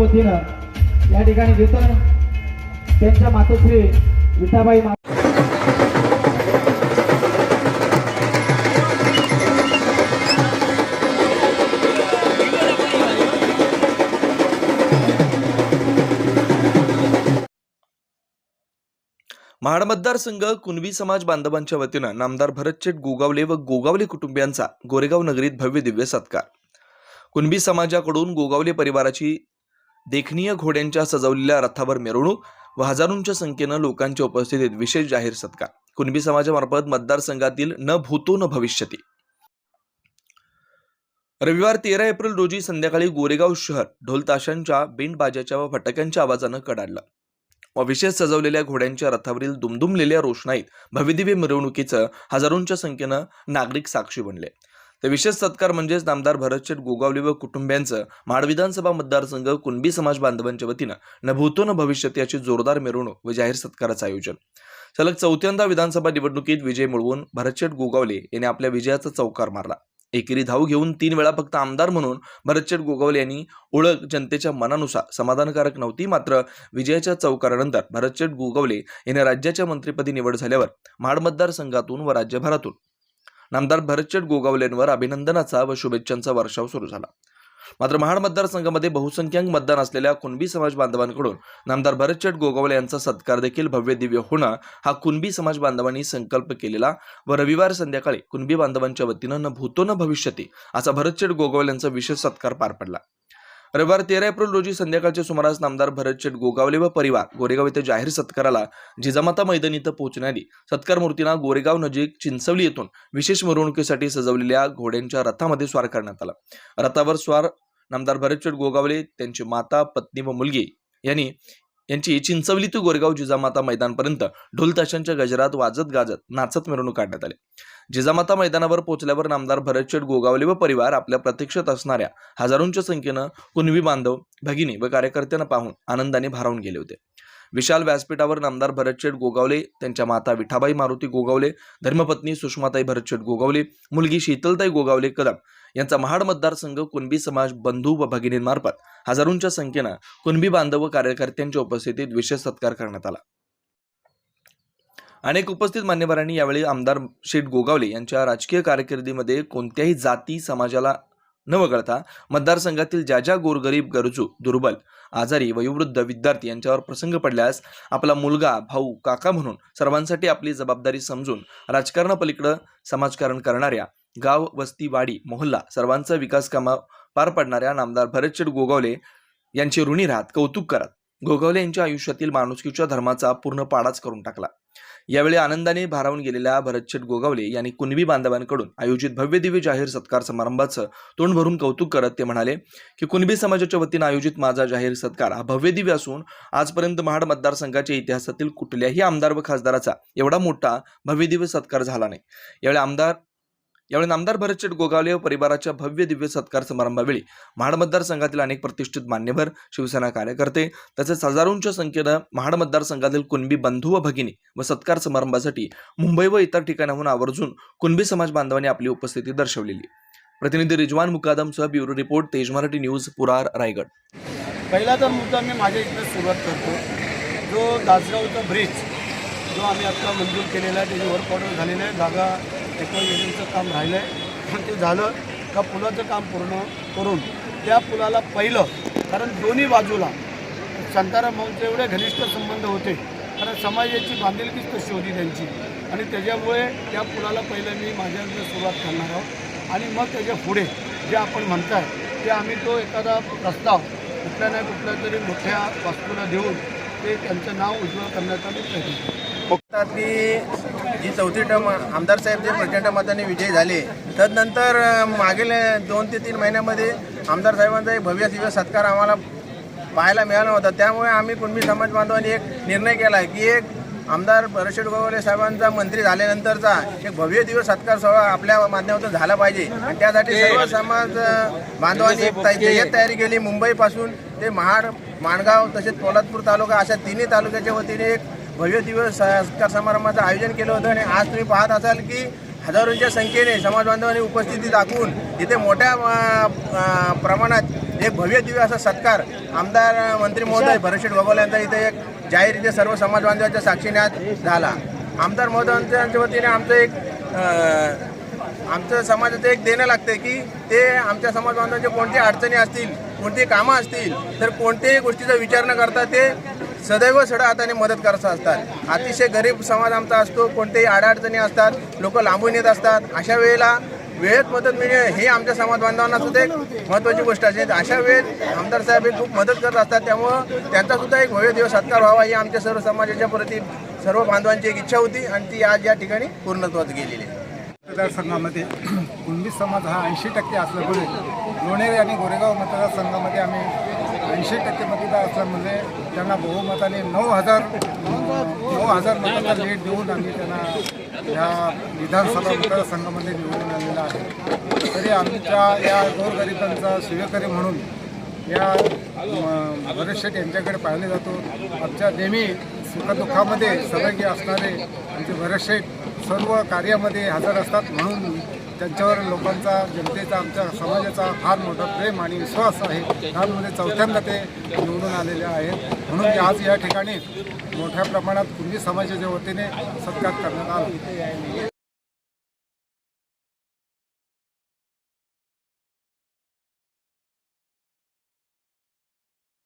या ठिकाणी घेतो त्यांच्या मातोश्री विठाबाई माता महाड मतदारसंघ कुणबी समाज बांधवांच्या वतीनं नामदार भरतचेट गोगावले व गोगावले कुटुंबियांचा गोरेगाव नगरीत भव्य दिव्य सत्कार. कुणबी समाजाकडून गोगावले परिवाराची देखणीय घोड्यांच्या सजवलेल्या रथावर मिरवणूक व हजारोंच्या संख्येनं लोकांच्या उपस्थितीत विशेष जाहीर सत्कार. कुणबी समाजामार्फत मतदारसंघातील न भूतो न भविष्यती. रविवार तेरा एप्रिल रोजी संध्याकाळी गोरेगाव शहर ढोलताशांच्या ताशांच्या व फटाक्यांच्या आवाजानं कडाडलं. व विशेष सजवलेल्या घोड्यांच्या रथावरील दुमदुमलेल्या रोषणाईत भव्यदिव्य मिरवणुकीचं हजारोंच्या संख्येनं नागरिक साक्षी बनले. तर विशेष सत्कार म्हणजेच नामदार भरतशेठ गोगावले व कुटुंबियांचं महाड विधानसभा मतदारसंघ कुणबी समाज बांधवांच्या वतीनं न भूतो न भविष्यत याची जोरदार मिरवणूक व जाहीर सत्काराचं आयोजन. सलग चौथ्यांदा विधानसभा निवडणुकीत विजय मिळवून भरतशेठ गोगावले यांनी आपल्या विजयाचा चौकार मारला. एकेरी धाव घेऊन तीन वेळा फक्त आमदार म्हणून भरतशेठ गोगावले यांनी ओळख जनतेच्या मनानुसार समाधानकारक नव्हती मात्र विजयाच्या चौकारानंतर भरतशेठ गोगावले यांनी राज्याच्या मंत्रिपदी निवड झाल्यावर महाड मतदारसंघातून व राज्यभरातून नामदार भरतशेठ गोगावलेंवर अभिनंदनाचा व शुभेच्छांचा वर्षाव सुरू झाला. मात्र महाड मतदारसंघामध्ये बहुसंख्याक मतदान असलेल्या कुणबी समाज बांधवांकडून नामदार भरतशेठ गोगावले यांचा सत्कार देखील भव्य दिव्य होणं हा कुणबी समाज बांधवांनी संकल्प केलेला व रविवार संध्याकाळी कुणबी बांधवांच्या वतीनं न भूतो न भविष्यती असा भरतशेठ गोगावले यांचा विशेष सत्कार पार पडला. रविवार तेरा एप्रिल रोजी संध्याकाळच्या सुमारास नामदार भरत भरतशेठ गोगावले व परिवार गोरेगाव येथे जाहीर सत्काराला जिजामाता मैदान इथं पोहोचण्याआधी सत्कार मूर्तींना गोरेगाव नजीक चिंचवली येथून विशेष मिरवणुकीसाठी सजवलेल्या घोड्यांच्या रथामध्ये स्वार करण्यात आला. रथावर स्वार नामदार भरतशेठ गोगावले त्यांची माता पत्नी व मुलगी यांनी यांची चिंचवली ते गोरेगाव जिजामाता मैदानपर्यंत ढोलताशांच्या गजरात वाजत गाजत नाचत मिरवणूक काढण्यात आली. जिजामाता मैदानावर पोहोचल्यावर नामदार भरतशेठ गोगावले व परिवार आपल्या प्रतीक्षेत असणाऱ्या हजारोंच्या संख्येनं कुणवी बांधव भगिनी व कार्यकर्त्यांना पाहून आनंदाने भारावून गेले होते. विशाल व्यासपीठावर नामदार भरतशेठ गोगावले त्यांच्या माता विठाबाई मारुती गोगावले धर्मपत्नी सुषमाताई भरतशेठ गोगावले मुलगी शीतलताई गोगावले कदम यांचा महाड मतदारसंघ कुणबी समाज बंधू व भगिनींमार्फत हजारोंच्या संख्येनं कुणबी बांधव व कार्यकर्त्यांच्या उपस्थितीत विशेष सत्कार करण्यात आला. अनेक उपस्थित मान्यवरांनी यावेळी आमदार शेठ गोगावले यांच्या राजकीय कारकिर्दीमध्ये कोणत्याही जाती समाजाला न वगळता मतदारसंघातील ज्या ज्या गोरगरीब गरजू दुर्बल आजारी वयोवृद्ध विद्यार्थी यांच्यावर प्रसंग पडल्यास आपला मुलगा भाऊ काका म्हणून सर्वांसाठी आपली जबाबदारी समजून राजकारणापलीकडं समाजकारण करणाऱ्या गाव वस्ती वाडी मोहल्ला सर्वांचा विकास कामा पार पडणाऱ्या नामदार भरतशेठ गोगावले यांचे ऋणी राहत कौतुक करत. गोगावले यांच्या आयुष्यातील माणुसकीच्या धर्माचा पूर्ण पाडाच करून टाकला. यावेळी आनंदाने भारावून गेलेल्या भरतशेठ गोगावले यांनी कुणबी बांधवांकडून आयोजित भव्य दिव्य जाहीर सत्कार समारंभाचं तोंड भरून कौतुक करत ते म्हणाले की कुणबी समाजाच्या वतीनं आयोजित माझा जाहीर सत्कार हा भव्य दिव्य असून आजपर्यंत महाड मतदारसंघाच्या इतिहासातील कुठल्याही आमदार व खासदाराचा एवढा मोठा भव्य दिव्य सत्कार झाला नाही. यावेळी आमदार यावेळी नामदार भरतशेठ गोगावले व परिवाराच्या भव्य दिव्य सत्कार समारंभावेळी महाड मतदारसंघातील अनेक प्रतिष्ठित मान्यवर शिवसेना कार्यकर्ते तसेच हजारोंच्या संख्येनं महाड मतदारसंघातील कुणबी बंधू व भगिनी व सत्कार समारंभासाठी मुंबई व इतर ठिकाणाहून आवर्जून कुणबी समाज बांधवांनी आपली उपस्थिती दर्शवलेली. प्रतिनिधी रिजवान मुकादमसह ब्युरो रिपोर्ट तेज मराठी न्यूज पुरार रायगड. पहिला तर मुद्दा मी माझ्या इथं सुरुवात करतो. जो दासगावचा ब्रिज जो आम्ही आत्ता मंजूर केलेला आहे त्याची वर्क ऑर्डर झालेला आहे जागा टेक्नॉलॉजीचं काम राहिलं आहे ते झालं का पुलाचं काम पूर्ण करून त्या पुलाला पहिलं कारण दोन्ही बाजूला शांताराम भाऊंचे एवढे घनिष्ठ संबंध होते. कारण समाजाची बांधिलकीच तशी होती त्यांची. आणि त्याच्यामुळे त्या पुलाला पहिलं मी माझ्याकडे सुरुवात करणार आहोत. आणि मग त्याच्या पुढे जे आपण म्हणताय ते आम्ही तो एखादा प्रस्ताव कुठल्या नाही कुठल्या तरी मोठ्या वास्तूला देऊन ते त्यांचं नाव उज्ज्वल करण्याचा मी प्रयत्न करतो. आपली जी चौथी टर्म आमदार साहेब जे प्रचंड मताने विजयी झाले तदनंतर मागील दोन ते तीन महिन्यामध्ये आमदार साहेबांचा एक भव्य दिव्य सत्कार आम्हाला पाहायला मिळाला होता त्यामुळे आम्ही कुणबी समाज बांधवांनी एक निर्णय केला आहे की एक आमदार भरशेठ गोगावले साहेबांचा मंत्री झाल्यानंतरचा एक भव्य दिवस सत्कार सोहळा आपल्या माध्यमातून झाला पाहिजे. आणि त्यासाठी सर्व समाज बांधवांनी एक तयारी केली. मुंबईपासून ते महाड माणगाव तसेच पोलादपूर तालुका अशा तिन्ही तालुक्याच्या वतीने एक भव्य दिवस सत्कार समारंभाचं आयोजन केलं होतं आणि आज तुम्ही पाहत असाल की हजारोंच्या संख्येने समाज बांधवांनी उपस्थिती दाखवून इथे मोठ्या प्रमाणात एक भव्य दिव्य असा सत्कार आमदार मंत्री महोदय भरतशेठ गोगावले यांचा इथे एक जाहीर इथे सर्व समाज बांधवांच्या साक्षीने आज झाला. आमदार महोदयांच्या वतीने आमचं एक आमचं समाजाचं एक देणं लागतं की ते आमच्या समाज बांधवांच्या कोणत्या अडचणी असतील कोणती कामं असतील तर कोणत्याही गोष्टीचा विचार न करता ते सदैव सडा हाताने मदत करत असतात. अतिशय गरीब समाज आमचा असतो कोणत्याही अडअडचणी असतात लोक लांबून येत असतात. अशा वेळेला वेळेत मदत मिळणे हे आमच्या समाज बांधवांना सुद्धा एक महत्त्वाची गोष्ट असते. अशा वेळेत आमदार साहेब हे खूप मदत करत असतात. त्यामुळं त्यांचा सुद्धा एक भव्य दिवस सत्कार व्हावा ही आमच्या सर्व समाजाच्या प्रती सर्व बांधवांची एक इच्छा होती आणि ती आज या ठिकाणी पूर्णत्वात गेलेली आहे. मतदारसंघामध्ये. कुणबी समाज हा ऐंशी टक्के असल्यामुळे म्हणजे लोणेरे आणि गोरेगाव मतदारसंघामध्ये आम्ही ऐंशी टक्के मतदार असल्यामुळे म्हणजे त्यांना बहुमताने नऊ हजार नऊ हजार मतांना भेट देऊन आम्ही त्यांना या विधानसभा मतदारसंघामध्ये निवडून आलेला आहे. तरी आमच्या या गोरगरिबांचा सेवेकरी म्हणून या भरत शेठ यांच्याकडे पाहिले जातो. आमच्या नेहमी सुखदुःखामध्ये सहभागी असणारे आमचे बरेचसे सर्व कार्यामध्ये हजर असतात. म्हणून त्यांच्यावर लोकांचा जनतेचा आमच्या समाजाचा फार मोठा प्रेम आणि विश्वास आहे. त्यामध्ये चौथ्यांदा ते निवडून आलेले आहेत. म्हणून आज या ठिकाणी मोठ्या प्रमाणात कुणबी समाजाच्या वतीने सत्कार करण्यात आला.